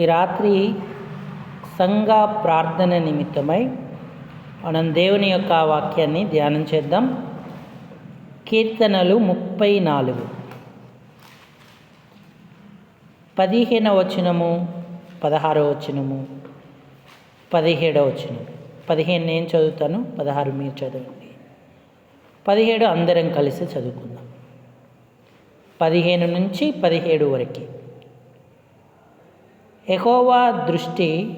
ఈ రాత్రి సంఘ ప్రార్థన నిమిత్తమై మనం దేవుని యొక్క వాక్యాన్ని ధ్యానం చేద్దాం. కీర్తనలు ముప్పై నాలుగు. పదిహేనవ వచనము పదహారవ వచనము పదిహేడవ వచనం. పదిహేను నేను చదువుతాను పదహారు మీరు చదవండి. పదిహేడు అందరం కలిసి చదువుకుందాం. పదిహేను నుంచి పదిహేడు వరకు. ఎహోవా దృష్టి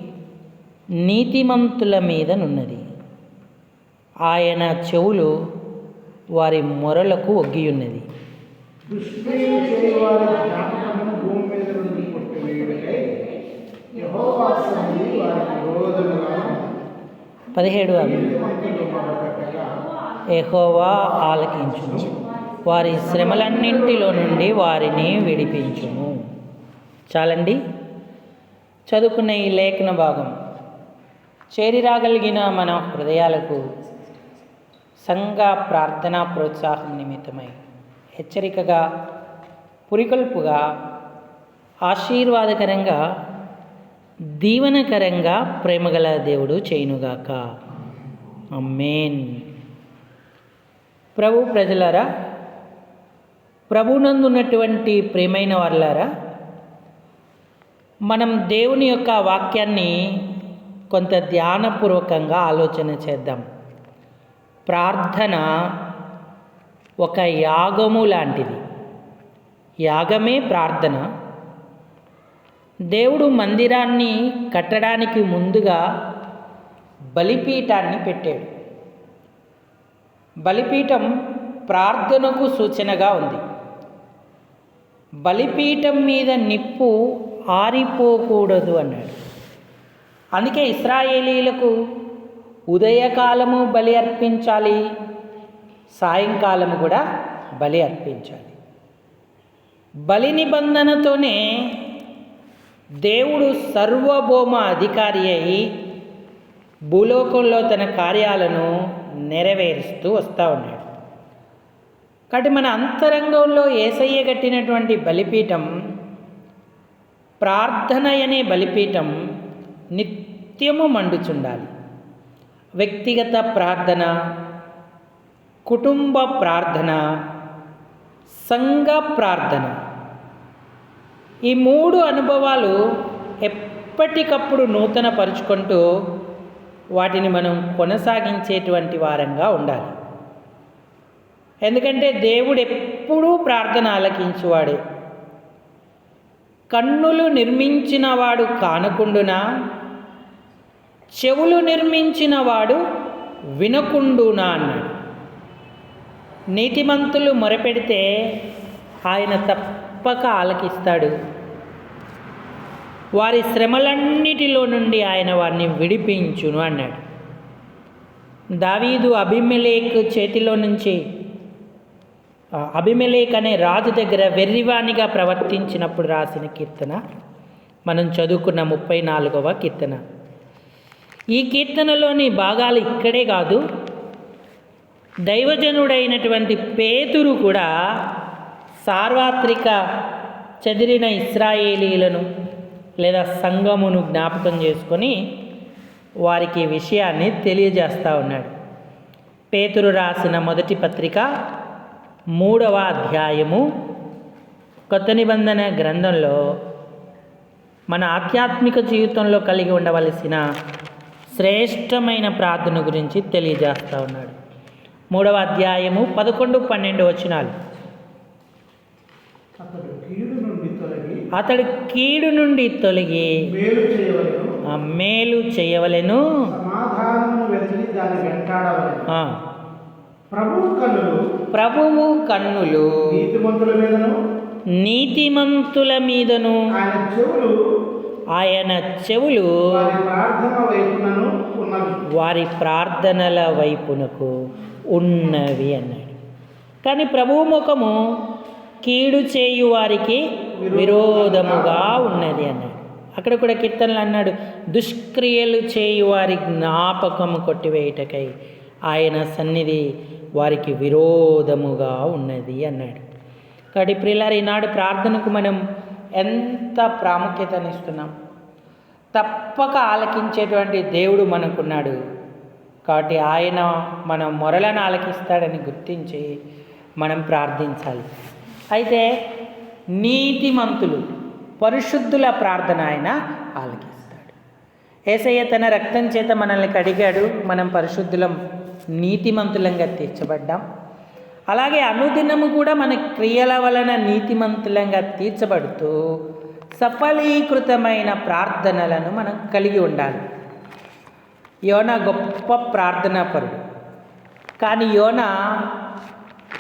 నీతిమంతుల మీదనున్నది ఆయన చెవులు వారి మొరలకు ఒగ్గియున్నది. పదిహేడు ఎహోవా ఆలకించును. వారి శ్రమలన్నింటిలో నుండి వారిని విడిపించును. చాలండి. చదువుకున్న ఈ లేఖన భాగం. చేరిరాగలిగిన మన హృదయాలకు సంఘ ప్రార్థనా ప్రోత్సాహం నిమిత్తమై హెచ్చరికగా పురికొల్పుగా ఆశీర్వాదకరంగా దీవనకరంగా ప్రేమగల దేవుడు చేయునుగాక. అమ్మేన్ ప్రభు ప్రజలారా ప్రభునందున్నటువంటి ప్రేమైన వాళ్ళారా మనం దేవుని యొక్క వాక్యాన్ని కొంత ధ్యానపూర్వకంగా ఆలోచన చేద్దాం. ప్రార్థన ఒక యాగము లాంటిది. యాగమే ప్రార్థన. దేవుడు మందిరాన్ని కట్టడానికి ముందుగా బలిపీఠాన్ని పెట్టాడు. బలిపీఠం ప్రార్థనకు సూచనగా ఉంది. బలిపీఠం మీద నిప్పు ఆరిపోకూడదు అన్నాడు. అందుకే ఇస్రాయేలీలకు ఉదయకాలము బలి అర్పించాలి సాయంకాలము కూడా బలి అర్పించాలి. బలి నిబంధనతోనే దేవుడు సర్వభౌమ అధికారి అయి భూలోకంలో తన కార్యాలను నెరవేరుస్తూ వస్తూ ఉన్నాడు. కాబట్టి మన అంతరంగంలో ఏసయ్య కట్టినటువంటి బలిపీఠం ప్రార్థన అనే బలిపీఠం నిత్యము మండుచుండాలి. వ్యక్తిగత ప్రార్థన కుటుంబ ప్రార్థన సంఘ ప్రార్థన. ఈ మూడు అనుభవాలు ఎప్పటికప్పుడు నూతన పరుచుకుంటూ వాటిని మనం కొనసాగించేటువంటి వారంగా ఉండాలి. ఎందుకంటే దేవుడు ఎప్పుడూ ప్రార్థన ఆలకించువాడే. కన్నులు నిర్మించినవాడు కానకుండునా? చెవులు నిర్మించినవాడు వినకుండునా అన్నాడు. నీతిమంతులు మొరపెడితే ఆయన తప్పక ఆలకిస్తాడు. వారి శ్రమలన్నిటిలో నుండి ఆయన వారిని విడిపించును అన్నాడు. దావీదు అభిమలేక్ చేతిలో నుంచి అభిమలేక్ అనే రాజు దగ్గర వెర్రివాణిగా ప్రవర్తించినప్పుడు రాసిన కీర్తన. మనం చదువుకున్న ముప్పై నాలుగవ కీర్తన. ఈ కీర్తనలోని భాగాలు ఇక్కడే కాదు. దైవజనుడైనటువంటి పేతురు కూడా సార్వత్రిక చెదిరిన ఇస్రాయేలీలను లేదా సంఘమును జ్ఞాపకం చేసుకొని వారికి విషయాన్ని తెలియజేస్తూ ఉన్నాడు. పేతురు రాసిన మొదటి పత్రిక మూడవ అధ్యాయము. కొత్త నిబంధన గ్రంథంలో మన ఆధ్యాత్మిక జీవితంలో కలిగి ఉండవలసిన శ్రేష్టమైన ప్రార్థన గురించి తెలియజేస్తూ ఉన్నాడు. మూడవ అధ్యాయము పదకొండు పన్నెండు వచనాలు. అతడు కీడు నుండి తొలగి మేలు చేయవలను. ఆ మేలు చేయవలెను సమాధానము వెతికి దాన్ని వెంటాడవలను ఆ, ప్రభు కన్నులు ప్రభువు కన్నులు నీతిమంతుల మీదను నీతిమంతుల మీదను ఆయన చెవులు ఆయన చెవులు వారి ప్రార్థనల వైపునకు ఉన్నవి అన్నాడు. కానీ ప్రభువు ముఖము కీడు చేయు వారికి విరోధముగా ఉన్నది అన్నాడు. అక్కడ కూడా కీర్తనలు అన్నాడు దుష్క్రియలు చేయు వారి జ్ఞాపకము కొట్టివేయుటకై ఆయన సన్నిధి వారికి విరోధముగా ఉన్నది అన్నాడు. కాబట్టి ప్రియులారు ఈనాడు ప్రార్థనకు మనం ఎంత ప్రాముఖ్యతనిస్తున్నాం? తప్పక ఆలకించేటువంటి దేవుడు మనకున్నాడు. కాబట్టి ఆయన మన మొరలను ఆలకిస్తాడని గుర్తించి మనం ప్రార్థించాలి. అయితే నీతిమంతులు పరిశుద్ధుల ప్రార్థన ఆయన ఆలకిస్తాడు. ఏసయ్య తన రక్తం చేత మనల్ని కడిగాడు. మనం పరిశుద్ధులం నీతిమంతులంగా తీర్చబడ్డాం. అలాగే అనుదినము కూడా మన క్రియల వలన నీతిమంతులంగా తీర్చబడుతూ సఫలీకృతమైన ప్రార్థనలను మనం కలిగి ఉండాలి. యోన గొప్ప ప్రార్థనాపరుడు కానీ యోన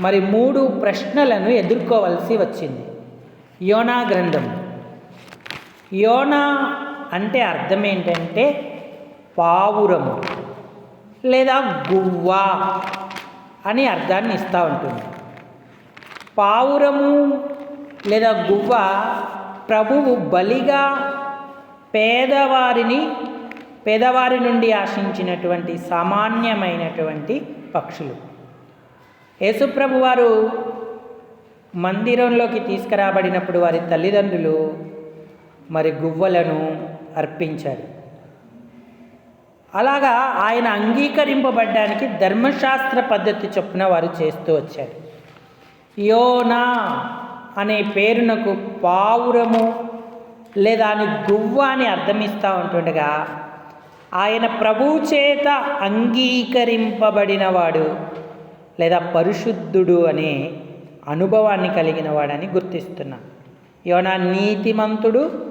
మరి మూడు ప్రశ్నలను ఎదుర్కోవలసి వచ్చింది. యోనా గ్రంథం. యోనా అంటే అర్థం ఏంటంటే పావురము. లేదా గువ్వ అని అర్థాన్ని ఇస్తూ ఉంటుంది. పావురము లేదా గువ్వ ప్రభువు బలిగా పేదవారిని పేదవారి నుండి ఆశించినటువంటి సామాన్యమైనటువంటి పక్షులు. యేసుప్రభు వారు మందిరంలోకి తీసుకురాబడినప్పుడు వారి తల్లిదండ్రులు మరి గువ్వలను అర్పించారు. అలాగా ఆయన అంగీకరింపబడ్డానికి ధర్మశాస్త్ర పద్ధతి చొప్పున వారు చేస్తూ వచ్చారు. యోనా అనే పేరునకు పావురము లేదా అని గువ్వ అని అర్థమిస్తూ ఉంటుండగా ఆయన ప్రభు చేత అంగీకరింపబడినవాడు లేదా పరిశుద్ధుడు అనే అనుభవాన్ని కలిగిన వాడని గుర్తిస్తున్నా. యోనా నీతిమంతుడు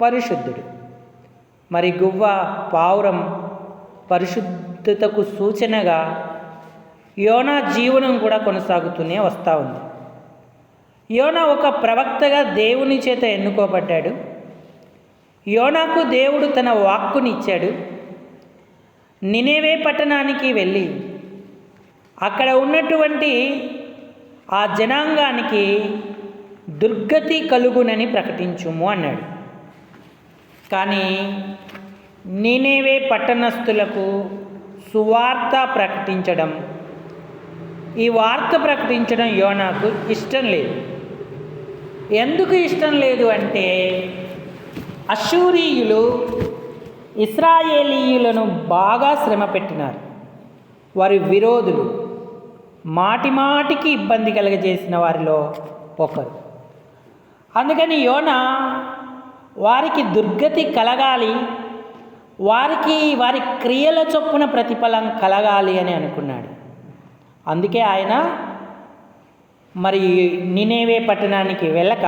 పరిశుద్ధుడు. మరి గువ్వ పావురం పరిశుద్ధతకు సూచనగా యోనా జీవనం కూడా కొనసాగుతూనే వస్తూ ఉంది. యోనా ఒక ప్రవక్తగా దేవుని చేత ఎన్నుకోబడ్డాడు. యోనాకు దేవుడు తన వాక్కునిచ్చాడు నినేవే పట్టణానికి వెళ్ళి అక్కడ ఉన్నటువంటి ఆ జనాంగానికి దుర్గతి కలుగునని ప్రకటించుము అన్నాడు. కానీ నేనేవే పట్టణస్థులకు సువార్త ప్రకటించడం. ఈ వార్త ప్రకటించడం యోనాకు ఇష్టం లేదు. ఎందుకు ఇష్టం లేదు అంటే అశూరీయులు ఇస్రాయేలీయులను బాగా శ్రమ పెట్టినారు. వారి విరోధులు మాటిమాటికి ఇబ్బంది కలగజేసిన వారిలో ఒకరు. అందుకని యోన వారికి దుర్గతి కలగాలి వారికి వారి క్రియల చొప్పున ప్రతిఫలం కలగాలి అని అనుకున్నాడు. అందుకే ఆయన మరి నినేవే పట్టణానికి వెళ్ళక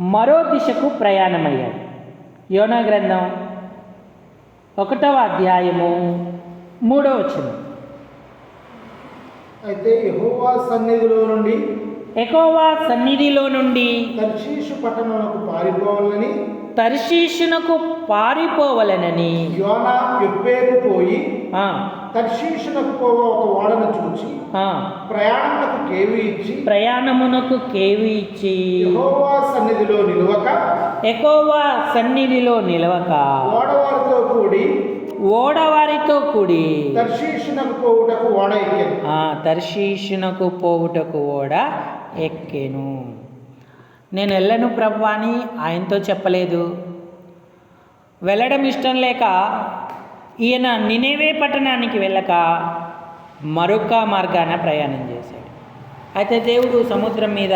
మరో దిశకు ప్రయాణమయ్యాడు. యోనా గ్రంథం ఒకటవ అధ్యాయము మూడవ వచనం. అయితే యెహోవా సన్నిధిలో నుండి ఎకోవా సన్నిధిలో నుండి తర్షీషు పట్టణములకు పారిపోవాలని తర్షీషునకు పారిపోవలనని. యోనా యొప్పేకు పోయి ఆ, తర్షీషునకు పోవ ఒక ఓడను చూచి ఆ, ప్రయాణములకు కేవి ఇచ్చి ప్రయాణమునకు కేవి ఇచ్చి. యెహోవా సన్నిధిలో నిలువక ఎకోవా సన్నిధిలో నిలవక. ఓడవారితో కూడి ఓడవారితో కూడి. తర్షీషునకు పోవుటకు ఓడ ఎక్కాను. ఆ తర్షీషునకు పోవుటకు ఓడ ఎక్కెను. నేను వెళ్ళను ప్రభు అని ఆయనతో చెప్పలేదు. వెళ్ళడం ఇష్టం లేక ఈయన నినేవే పట్టణానికి వెళ్ళక మరొక మార్గాన ప్రయాణం చేశాడు. అయితే దేవుడు సముద్రం మీద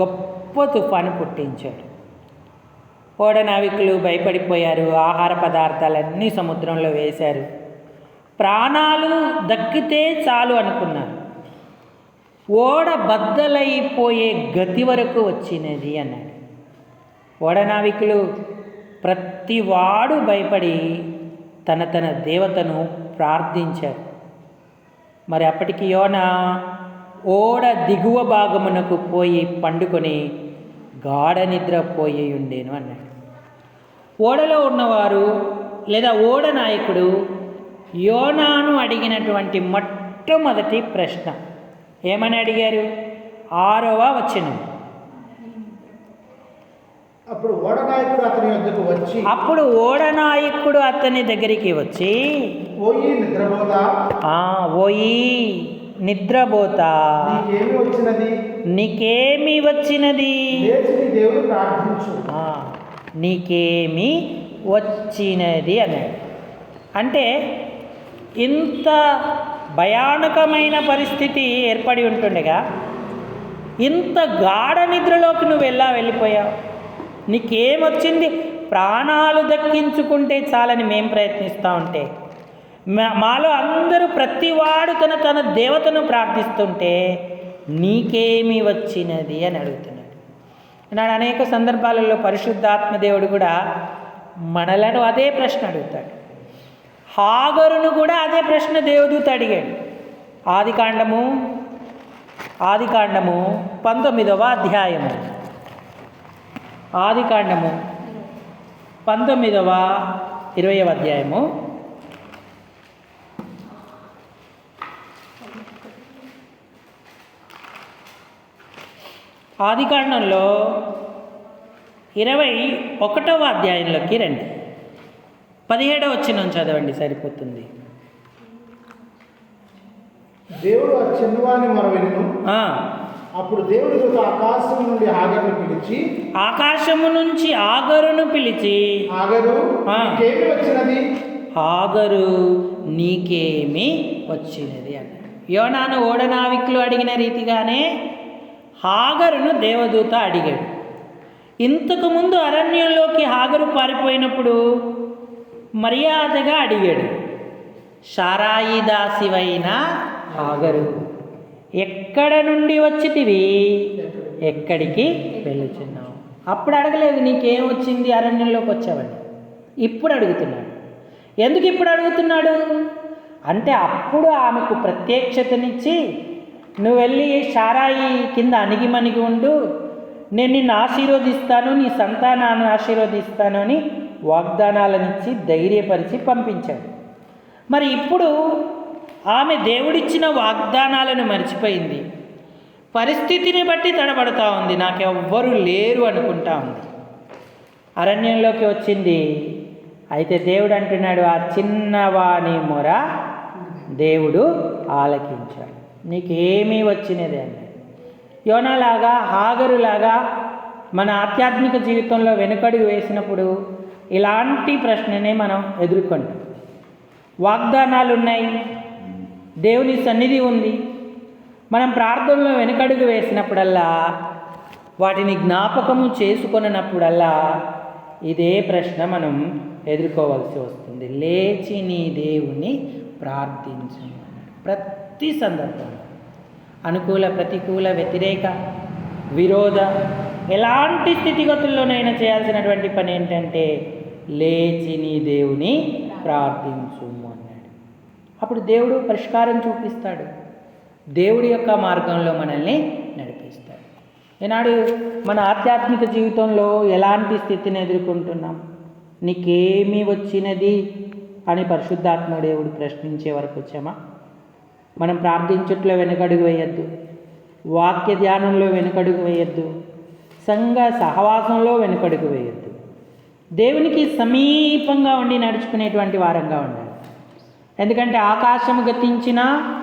గొప్ప తుఫాను పుట్టించాడు. ఓడ నావికులు భయపడిపోయారు ఆహార పదార్థాలన్నీ సముద్రంలో వేశారు. ప్రాణాలు దక్కితే చాలు అనుకున్నారు. ఓడ బద్దలైపోయే గతి వరకు వచ్చినది అన్నాడు. ఓడ నావికులు ప్రతివాడు భయపడి తన తన దేవతను ప్రార్థించారు. మరి అప్పటికి యోన ఓడ దిగువ భాగమునకు పోయి పండుకొని గాఢ నిద్ర పోయి ఉండేను అన్నాడు. ఓడలో ఉన్నవారు లేదా ఓడ నాయకుడు యోనాను అడిగినటువంటి మొట్టమొదటి ప్రశ్న ఏమని అడిగారు? ఆరవ వచనం. అప్పుడు ఓడ నాయకుడు అతని వద్దకు వచ్చి అప్పుడు ఓడ నాయకుడు అతని దగ్గరికి వచ్చి పోయి నిద్రపోదా ఆ ఓయి నిద్రపోతా? నీకేమి వచ్చినది? నీకేమి వచ్చినది? దేవుడు ప్రార్థించు. ఆ, నీకేమి వచ్చినది అన్నాడు. అంటే ఇంత భయానకమైన పరిస్థితి ఏర్పడి ఉంటుండగా ఇంత గాఢ నిద్రలోకి నువ్వు ఎలా వెళ్ళిపోయావు? నీకేమొచ్చింది? ప్రాణాలు దక్కించుకుంటే చాలని మేం ప్రయత్నిస్తూ ఉంటే మా- మాలో అందరూ ప్రతివాడు తన తన దేవతను ప్రార్థిస్తుంటే నీకేమి వచ్చినది అని అడుగుతున్నాడు. నాడు అనేక సందర్భాలలో పరిశుద్ధాత్మ దేవుడు కూడా మనలను అదే ప్రశ్న అడుగుతాడు. హాగరును కూడా అదే ప్రశ్న దేవదూత అడిగాడు. ఆదికాండము ఆదికాండము పంతొమ్మిదవ అధ్యాయము. ఆదికాండము పంతొమ్మిదవ ఇరవయవ అధ్యాయము. ఆదికాండంలో ఇరవై ఒకటవ అధ్యాయంలోకి రండి. పదిహేడవ వచ్చిన చదవండి సరిపోతుంది. దేవుడు ఆ చిన్నవాని మొర వినును ఆ, అప్పుడు దేవుడు దూత ఆకాశం నుండి ఆగర్ని పిలిచి ఆకాశము నుంచి ఆగరును పిలిచి ఆగరు. నీకేమి వచ్చినది? ఆగరు నీకేమి వచ్చినది? అన్నాడు. యోనాను ఓడనావికులు అడిగిన రీతిగానే హాగరును దేవదూత అడిగాడు. ఇంతకుముందు అరణ్యంలోకి హాగరు పారిపోయినప్పుడు మర్యాదగా అడిగాడు. షారాయి దాసివైన ఆగరు ఎక్కడ నుండి వచ్చితివి? ఎక్కడికి వెళ్ళుచున్నావు? అప్పుడు అడగలేదు నీకేం వచ్చింది? అరణ్యంలోకి వచ్చావని. ఇప్పుడు అడుగుతున్నాడు. ఎందుకు ఇప్పుడు అడుగుతున్నాడు? అంటే అప్పుడు ఆమెకు ప్రత్యక్షతనిచ్చి నువ్వు వెళ్ళి షారాయి కింద అణిగిమణిగి ఉండు. నేను నిన్ను ఆశీర్వదిస్తాను నీ సంతానాన్ని ఆశీర్వదిస్తాను అని వాగ్దానాలనిచ్చి ధైర్యపరిచి పంపించాడు. మరి ఇప్పుడు ఆమె దేవుడిచ్చిన వాగ్దానాలను మర్చిపోయింది. పరిస్థితిని బట్టి తడబడతా ఉంది. నాకెవ్వరూ లేరు అనుకుంటా ఉంది. అరణ్యంలోకి వచ్చింది. అయితే దేవుడు అంటున్నాడు ఆ చిన్నవాని మొర దేవుడు ఆలకించాడు. నీకేమీ వచ్చినది అన్నాడు. యోనలాగా హాగరులాగా మన ఆధ్యాత్మిక జీవితంలో వెనుకడుగు వేసినప్పుడు ఇలాంటి ప్రశ్ననే మనం ఎదుర్కొంటాం. వాగ్దానాలు ఉన్నాయి దేవుని సన్నిధి ఉంది. మనం ప్రార్థనలో వెనుకడుగు వేసినప్పుడల్లా వాటిని జ్ఞాపకము చేసుకొనినప్పుడల్లా ఇదే ప్రశ్న మనం ఎదుర్కోవాల్సి వస్తుంది. లేచి నీ దేవుని ప్రార్థించు. ప్రతి సందర్భంలో అనుకూల ప్రతికూల వ్యతిరేక విరోధ ఎలాంటి స్థితిగతుల్లోనైనా చేయాల్సినటువంటి పని ఏంటంటే లేచి నీ దేవుని ప్రార్థించు అన్నాడు. అప్పుడు దేవుడు పరిష్కారం చూపిస్తాడు. దేవుడి యొక్క మార్గంలో మనల్ని నడిపిస్తాడు. ఈనాడు మన ఆధ్యాత్మిక జీవితంలో ఎలాంటి స్థితిని ఎదుర్కొంటున్నాం? నీకేమి వచ్చినది అని పరిశుద్ధాత్మ దేవుడు ప్రశ్నించే వరకు వచ్చామా? మనం ప్రార్థించుట్లో వెనుకడుగు వేయద్దు. వాక్య ధ్యానంలో వెనుకడుగు వేయద్దు. సంఘ సహవాసంలో వెనుకడుగు వేయద్దు. దేవునికి సమీపంగా ఉండి నడుచుకునేటువంటి వారంగా ఉండాలి. ఎందుకంటే ఆకాశము గతించినా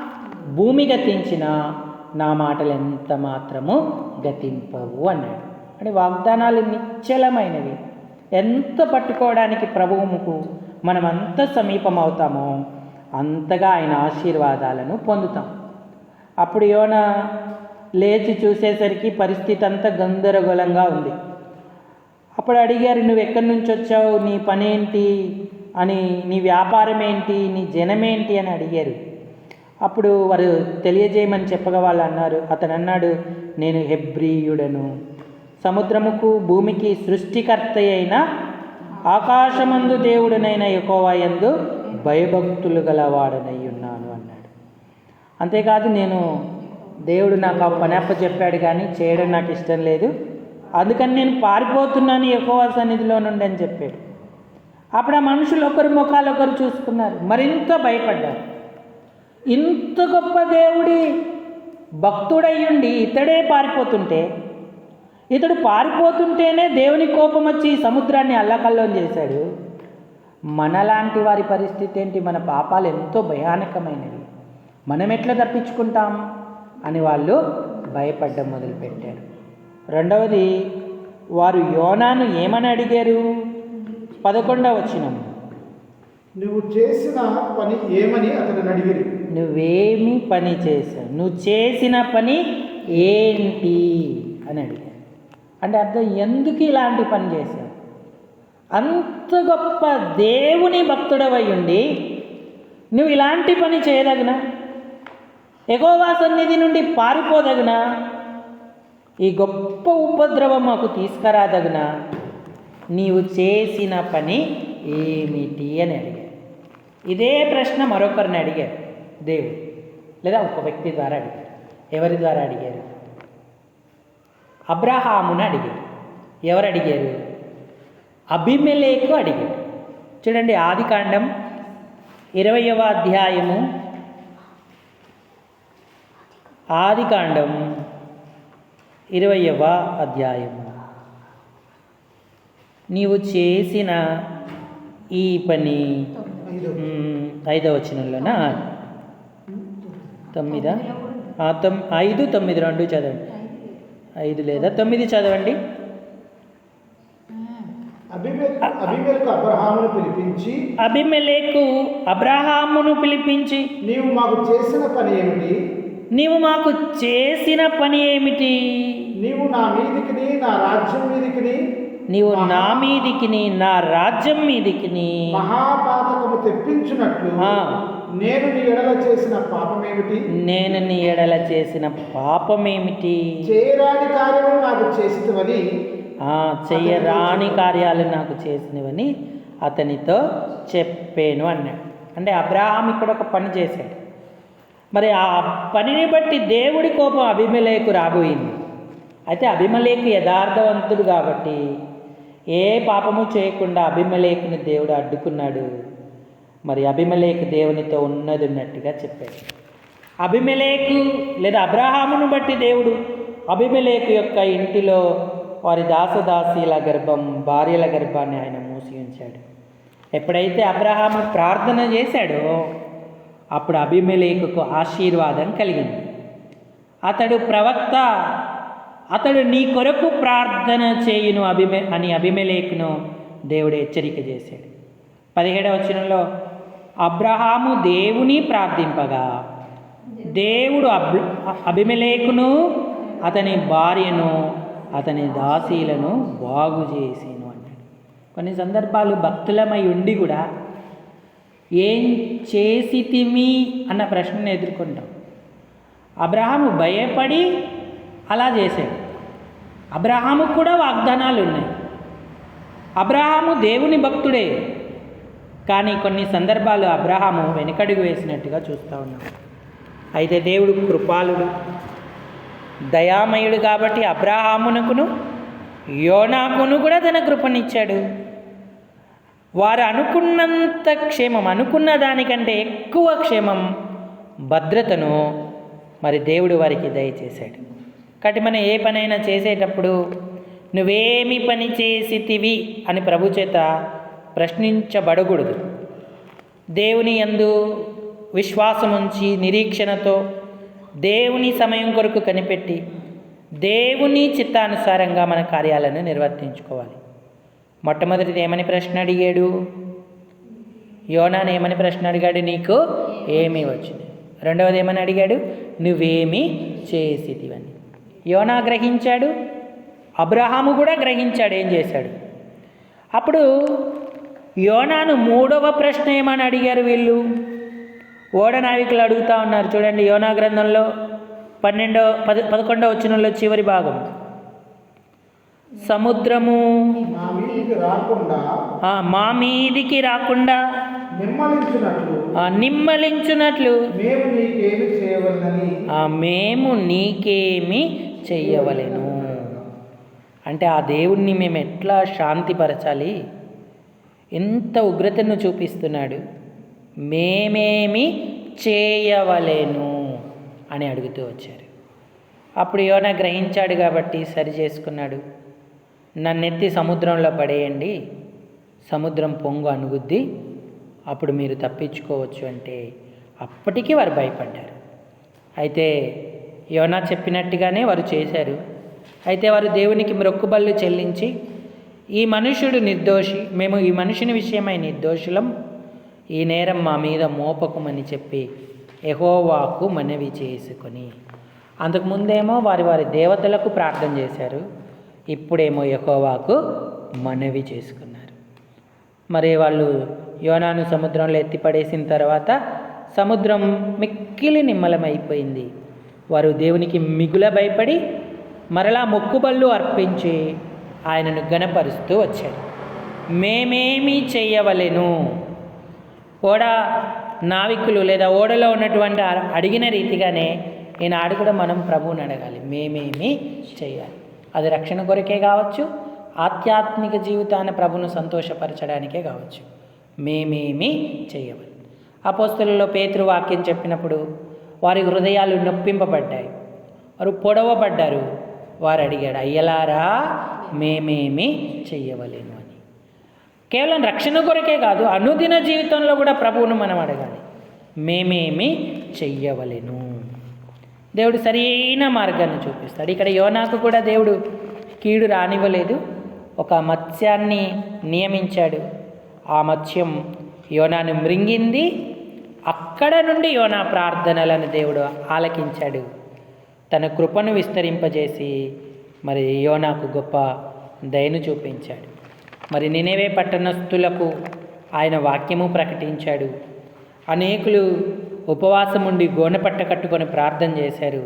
భూమి గతించినా నా మాటలు ఎంత మాత్రము గతింపవు అన్నాడు. అంటే వాగ్దానాలు నిశ్చలమైనవి. ఎంత పట్టుకోవడానికి ప్రభువుముకు మనం అంత సమీపం అవుతామో అంతగా ఆయన ఆశీర్వాదాలను పొందుతాం. అప్పుడు యోన లేచి చూసేసరికి పరిస్థితి అంతా గందరగోళంగా ఉంది. అప్పుడు అడిగారు నువ్వు ఎక్కడి నుంచి వచ్చావు? నీ పనేంటి? అని నీ వ్యాపారం ఏంటి నీ జనమేంటి? అని అడిగారు. అప్పుడు వారు తెలియజేయమని చెప్పగా వాళ్ళు అన్నారు. అతను అన్నాడు నేను హెబ్రీయుడను. సముద్రముకు భూమికి సృష్టికర్త అయిన ఆకాశమందు దేవుడనైన యందు భయభక్తులు గలవాడనై ఉన్నాను అన్నాడు. అంతేకాదు నేను దేవుడు నాకు ఆ పని అప్ప చెప్పాడు కానీ చేయడం నాకు ఇష్టం లేదు. అందుకని నేను పారిపోతున్నాను ఎక్కువ సన్నిధిలో నుండి అని చెప్పాడు. అప్పుడు ఆ మనుషులు ఒకరి ముఖాలు ఒకరు చూసుకున్నారు. మరింత భయపడ్డారు. ఇంత గొప్ప దేవుడి భక్తుడయ్యుండి ఇతడే పారిపోతుంటే ఇతడు పారిపోతుంటేనే దేవుని కోపం వచ్చి సముద్రాన్ని అల్లకల్లోం చేశాడు. మనలాంటి వారి పరిస్థితి ఏంటి? మన పాపాలు ఎంతో భయానకమైనవి. మనం ఎట్లా తప్పించుకుంటాం? అని వాళ్ళు భయపడ్డం మొదలుపెట్టారు. రెండవది వారు యోనాను ఏమని అడిగారు? పదకొండవ వచ్చినము నువ్వు చేసిన పని ఏమని అతను అడిగిరి? నువ్వేమి పని చేశావు నువ్వు చేసిన పని ఏంటి అని అడిగారు. అంటే అర్థం ఎందుకు ఇలాంటి పని చేశావు? అంత గొప్ప దేవుని భక్తుడవై ఉండి నువ్వు ఇలాంటి పని చేయదగిన? ఎగోవా సన్నిధి నుండి పారిపోదగిన? ఈ గొప్ప ఉపద్రవం మాకు తీసుకురాదగిన నీవు చేసిన పని ఏమిటి అని అడిగాడు. ఇదే ప్రశ్న మరొకరిని అడిగారు దేవుడు లేదా ఒక వ్యక్తి ద్వారా అడిగారు ఎవరి ద్వారా అడిగారు? అబ్రహామును అడిగారు ఎవరు అడిగారు? అభిమలేకు అడిగాడు. చూడండి ఆది కాండం ఇరవయవ అధ్యాయము. ఆది కాండం ఇరవయవ అధ్యాయము నీవు చేసిన ఈ పని ఐదవ వచనంలోనా? తొమ్మిదా? తొమ్ ఐదు తొమ్మిది రెండు చదవండి. ఐదు లేదా తొమ్మిది చదవండి. అబ్రహామును పిలిపించి అభిమెలేకు అబ్రహామును పిలిపించి నీవు మాకు చేసిన పని ఏమిటి? నీవు మాకు చేసిన పని ఏమిటి? నీవు నా మీదికిని నా రాజ్యం మీదికిని నీవు నా మీదికిని నా రాజ్యం మీదికిని. మహాపాతకము తెప్పించున్నట్లు ఆ. నేను నీ ఎడల చేసిన పాపమేమిటి? నేను నీ ఎడల చేసిన పాపమేమిటి? చేయరాని కార్యము నాకు చేసినవని ఆ, చెయ్యరాని కార్యాలు నాకు చేసినవని అతనితో చెప్పాను అన్నాడు. అంటే అబ్రహాం ఇక్కడ ఒక పని చేశాడు. మరి ఆ పనిని బట్టి దేవుడి కోపం అభిమలేకు రాబోయింది. అయితే అభిమలేకు యథార్థవంతుడు కాబట్టి ఏ పాపము చేయకుండా అభిమలేకుని దేవుడు అడ్డుకున్నాడు. మరి అభిమలేకు దేవునితో ఉన్నది ఉన్నట్టుగా చెప్పాడు. అభిమలేకు లేదా అబ్రహామును బట్టి దేవుడు అభిమలేకు యొక్క ఇంటిలో వారి దాసదాసీల గర్భం భార్యల గర్భాన్ని ఆయన మూసి ఉంచాడు. ఎప్పుడైతే అబ్రహాము ప్రార్థన చేశాడో అప్పుడు అభిమలేఖకు ఆశీర్వాదం కలిగింది. అతడు ప్రవక్త అతడు నీ కొరకు ప్రార్థన చేయును అభిమే అని అభిమలేఖను దేవుడు హెచ్చరిక చేశాడు. పదిహేడవ వచనంలో అబ్రహాము దేవుని ప్రార్థింపగా దేవుడు అబ్ అభిమలేకును అతని భార్యను అతని దాసీలను బాగు చేసేను అన్నాడు. కొన్ని సందర్భాలు భక్తులమై ఉండి కూడా ఏం చేసితిమి అన్న ప్రశ్నను ఎదుర్కొంటాం. అబ్రహాము భయపడి అలా చేశాడు. అబ్రహాము కూడా వాగ్దానాలు ఉన్నాయి. అబ్రహాము దేవుని భక్తుడే. కానీ కొన్ని సందర్భాలు అబ్రహాము వెనకడుగు వేసినట్టుగా చూస్తూ ఉన్నాం. అయితే దేవుడు కృపాలుడు దయామయుడు కాబట్టి అబ్రహామునకును యోనాకును కూడా తన కృపనిచ్చాడు. వారు అనుకున్నంత క్షేమం అనుకున్న దానికంటే ఎక్కువ క్షేమం భద్రతను మరి దేవుడు వారికి దయచేశాడు. కాబట్టి మనం ఏ పనైనా చేసేటప్పుడు నువ్వేమి పని చేసితివి అని ప్రభు చేత ప్రశ్నించబడకూడదు. దేవుని యందు విశ్వాసముంచి నిరీక్షణతో దేవుని సమయం కొరకు కనిపెట్టి దేవుని చిత్తానుసారంగా మన కార్యాలను నిర్వర్తించుకోవాలి. మొట్టమొదటిది ఏమని ప్రశ్న అడిగాడు? యోనాని ఏమని ప్రశ్న అడిగాడు నీకు? ఏమీ వచ్చింది. రెండవది ఏమని అడిగాడు? నువ్వేమి చేసేదివని యోనా గ్రహించాడు? అబ్రహాము కూడా గ్రహించాడు ఏం చేశాడు? అప్పుడు యోనాను మూడవ ప్రశ్న ఏమని అడిగారు వీళ్ళు? ఓడ నావికులు అడుగుతా ఉన్నారు చూడండి యోనా గ్రంథంలో పన్నెండో పది పదకొండవ వచనంలో చివరి భాగం. సముద్రము. మా మీదికి రాకుండా నిమ్మలించినట్లు. నీకేమి మేము నీకేమి చెయ్యవలెను అంటే ఆ దేవుణ్ణి మేము ఎట్లా శాంతిపరచాలి? ఎంత ఉగ్రతను చూపిస్తున్నాడు? మేమేమి చేయవలెను అని అడుగుతూ వచ్చారు. అప్పుడు యోన గ్రహించాడు కాబట్టి సరి చేసుకున్నాడు. నన్నెత్తి సముద్రంలో పడేయండి సముద్రం పొంగు అనుగుద్ది అప్పుడు మీరు తప్పించుకోవచ్చు అంటే అప్పటికీ వారు భయపడ్డారు. అయితే యోనా చెప్పినట్టుగానే వారు చేశారు. అయితే వారు దేవునికి మ్రొక్కుబళ్ళు చెల్లించి ఈ మనుషుడు నిర్దోషి మేము ఈ మనుషుని విషయమై నిర్దోషులం ఈ నేరం మా మీద మోపకమని చెప్పి ఎహోవాకు మనవి చేసుకొని అంతకుముందేమో వారి వారి దేవతలకు ప్రార్థన చేశారు. ఇప్పుడేమో యహోవాకు మనవి చేసుకున్నారు. మరి వాళ్ళు యోనాను సముద్రంలో ఎత్తిపడేసిన తర్వాత సముద్రం మిక్కిలి నిమ్మలమైపోయింది. వారు దేవునికి మిగుల భయపడి మరలా మొక్కుబళ్ళు అర్పించి ఆయనను గణపరుస్తూ వచ్చారు. మేమేమి చెయ్యవలెను ఓడ నావికులు లేదా ఓడలో ఉన్నటువంటి అడిగిన రీతిగానే ఈనాడు కూడా మనం ప్రభువుని అడగాలి. మేమేమి చేయాలి. అది రక్షణ కొరకే కావచ్చు ఆధ్యాత్మిక జీవితాన్ని ప్రభును సంతోషపరచడానికే కావచ్చు. మేమేమి చేయవాలి. అపోస్తులలో పేతురు వాక్యం చెప్పినప్పుడు వారి హృదయాలు నొప్పింపబడ్డాయి. వారు పొడవబడ్డారు. వారు అడిగాడు అయ్యలారా మేమేమి చెయ్యవలేను అని. కేవలం రక్షణ కొరకే కాదు అనుదిన జీవితంలో కూడా ప్రభువును మనం అడగాలి. మేమేమి చెయ్యవలేను దేవుడు సరైన మార్గాన్ని చూపిస్తాడు. ఇక్కడ యోనాకు కూడా దేవుడు కీడు రానివ్వలేదు. ఒక మత్స్యాన్ని నియమించాడు. ఆ మత్స్యం యోనాను మృంగింది. అక్కడ నుండి యోనా ప్రార్థనలను దేవుడు ఆలకించాడు. తన కృపను విస్తరింపజేసి మరి యోనాకు గొప్ప దయను చూపించాడు. మరి నినేవే పట్టణస్థులకు ఆయన వాక్యము ప్రకటించాడు. అనేకులు ఉపవాసం ఉండి గోనెపట్ట కట్టుకొని ప్రార్థన చేశారు.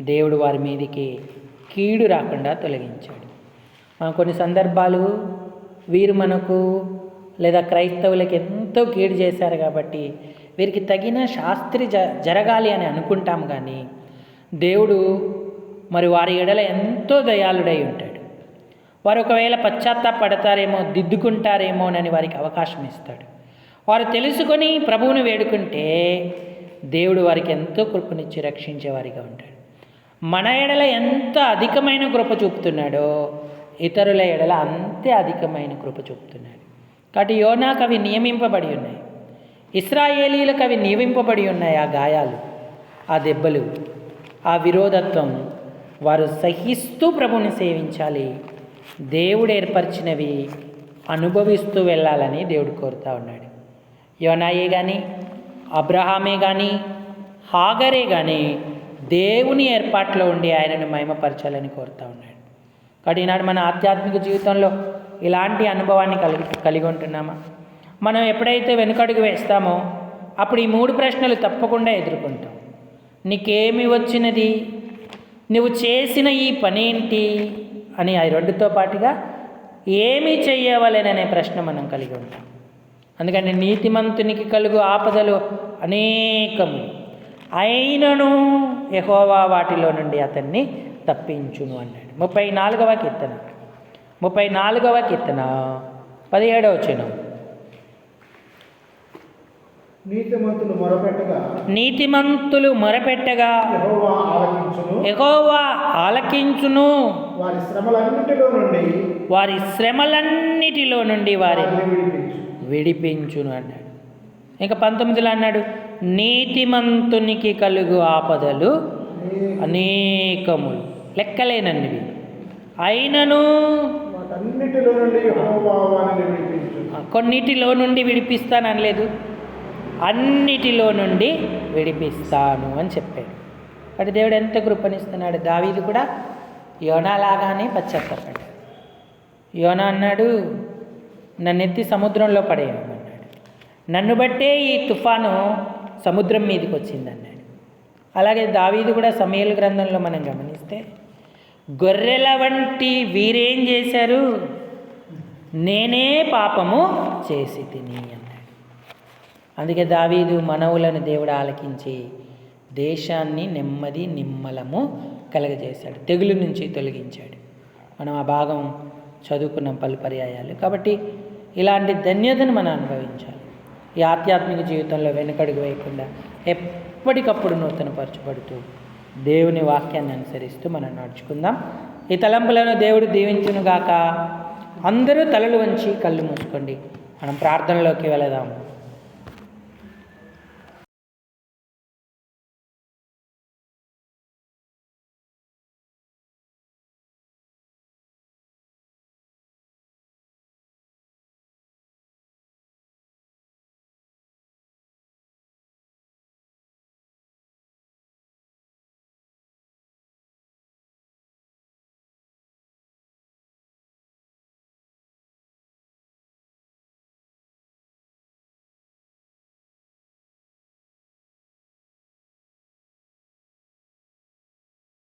దేవుడు వారి మీదికి కీడు రాకుండా తొలగించాడు. కొన్ని సందర్భాలు వీరు మనకు లేదా క్రైస్తవులకి ఎంతో కీడు చేశారు కాబట్టి వీరికి తగిన శాస్త్రి జ జరగాలి అని అనుకుంటాం కానీ దేవుడు మరి వారి ఎడల ఎంతో దయాళుడై ఉంటాడు. వారు ఒకవేళ పశ్చాత్తాపడతారేమో దిద్దుకుంటారేమోనని వారికి అవకాశం ఇస్తాడు. వారు తెలుసుకొని ప్రభువును వేడుకుంటే దేవుడు వారికి ఎంతో కృపనిచ్చి రక్షించేవారిగా ఉంటాడు. మన ఎడల ఎంత అధికమైన కృప చూపుతున్నాడో ఇతరుల ఎడల అంతే అధికమైన కృప చూపుతున్నాడు. కాబట్టి యోనాకు అవి నియమింపబడి ఉన్నాయి. ఇస్రాయేలీలకు అవి నియమింపబడి ఉన్నాయి ఆ గాయాలు ఆ దెబ్బలు ఆ విరోధత్వం. వారు సహిస్తూ ప్రభుని సేవించాలి. దేవుడు ఏర్పరిచినవి అనుభవిస్తూ వెళ్ళాలని దేవుడు కోరుతా ఉన్నాడు. యోనాయే కానీ అబ్రహామే కానీ హాగరే కానీ దేవుని ఏర్పాట్లో ఉండి ఆయనను మహిమపరచాలని కోరుతా ఉన్నాడు. కాబట్టి ఈనాడు మన ఆధ్యాత్మిక జీవితంలో ఇలాంటి అనుభవాన్ని కలిగి కలిగి ఉంటున్నామా? మనం ఎప్పుడైతే వెనుకడుగు వేస్తామో అప్పుడు ఈ మూడు ప్రశ్నలు తప్పకుండా ఎదుర్కొంటాం. నీకేమి వచ్చినది? నువ్వు చేసిన ఈ పనేంటి? అని ఆ రెండుతో పాటుగా ఏమి చెయ్యవలేననే ప్రశ్న మనం కలిగి ఉంటాం. అందుకని నీతిమంతునికి కలుగు ఆపదలు అనేకము. అయినను యెహోవా వాటిలో నుండి అతన్ని తప్పించును అన్నాడు. ముప్పై నాలుగవ కీర్తన. ముప్పై నాలుగవ కీర్తన. పదిహేడవ వచనం. నీతిమంతులు మొరపెట్టగా నీతిమంతులు మొరపెట్టగా యెహోవా ఆలకించును. వారి శ్రమలన్నిటిలో నుండి వారి శ్రమలన్నిటిలో నుండి వారి వారిని విడిపించును అన్నాడు. ఇంకా పంతొమ్మిదిలో అన్నాడు నీతిమంతునికి కలుగు ఆపదలు అనేకములు. లెక్కలేనన్నివి. అయినను కొన్నిటిలో నుండి విడిపిస్తాను అనలేదు. అన్నిటిలో నుండి విడిపిస్తాను అని చెప్పాడు. అటు దేవుడు ఎంత కృపణిస్తున్నాడు దావీదు కూడా యోనాలాగానే పశ్చాత్తపడ్డాడు. యోనా అన్నాడు నన్నెత్తి సముద్రంలో పడేయమన్నాడు నన్ను బట్టే ఈ తుఫాను సముద్రం మీదకి వచ్చిందన్నాడు అలాగే దావీదు కూడా సమయల గ్రంథంలో మనం గమనిస్తే గొర్రెల వంటి వీరేం చేశారు? నేనే పాపము చేసి తిని అన్నాడు. అందుకే దావీదు మనవులను దేవుడు ఆలకించి దేశాన్ని నెమ్మది నిమ్మలము కలగజేశాడు. తెగులు నుంచి తొలగించాడు. మనం ఆ భాగం చదువుకున్నాం పలు పర్యాయాలు. కాబట్టి ఇలాంటి ధన్యతను మనం అనుభవించాలి. ఈ ఆధ్యాత్మిక జీవితంలో వెనుకడుగు వేయకుండా ఎప్పటికప్పుడు నూతనపరచబడుతూ దేవుని వాక్యాన్ని అనుసరిస్తూ మనం నడుచుకుందాం. ఈ తలంపులను దేవుడు దీవించునుగాక. అందరూ తలలు వంచి కళ్ళు మూసుకోండి. మనం ప్రార్థనలోకి వెళదాము